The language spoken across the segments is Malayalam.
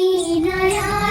তুমি নয়া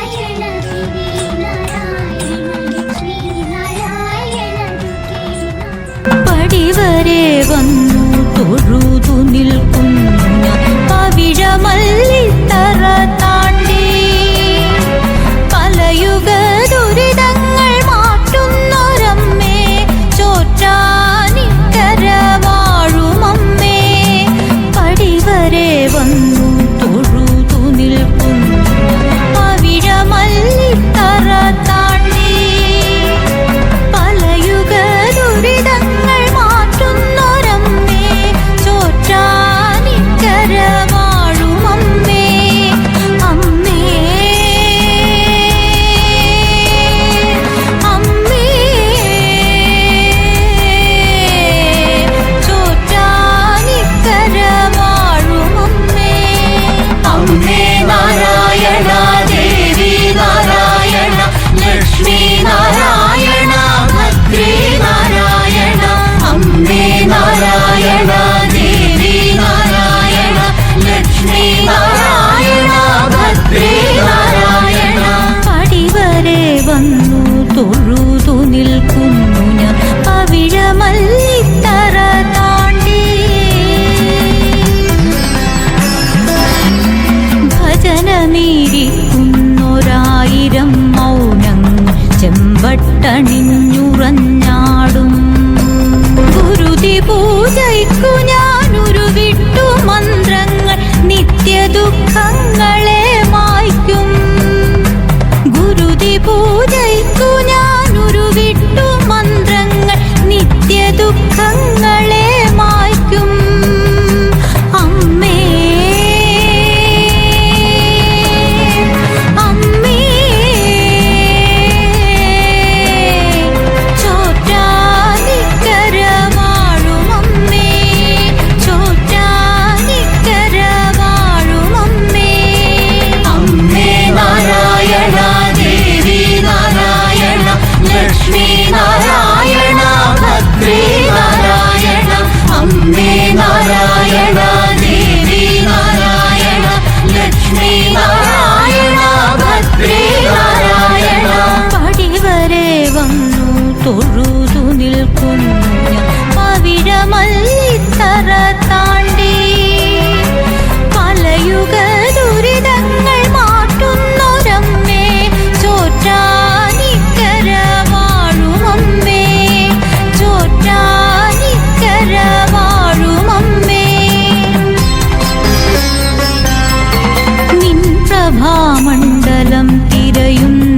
പട്ടണിഞ്ഞുറഞ്ഞാടും ഗുരുതി പൂജയ്ക്കു ഞാൻ തൊഴുതു നിൽക്കുന്നു പവിഴമല്ലിത്തറ താണ്ടി പലയുഗ ദുരിതങ്ങൾ മാറ്റുന്നൊരമ്മേ ചോറ്റാനിക്കര വാഴുമമ്മേ ചോറ്റാനിക്കര വാഴുമമ്മേ നിൻ പ്രഭാമണ്ഡലം തിരയുന്ന.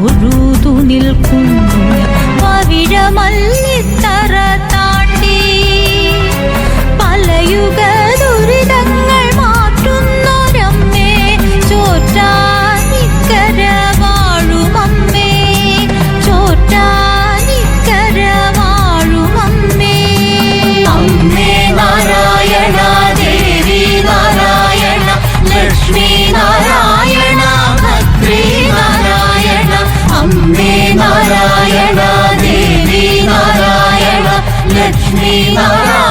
பொருതു നിൽക്കുന്നു പവിഴമല്ല me, my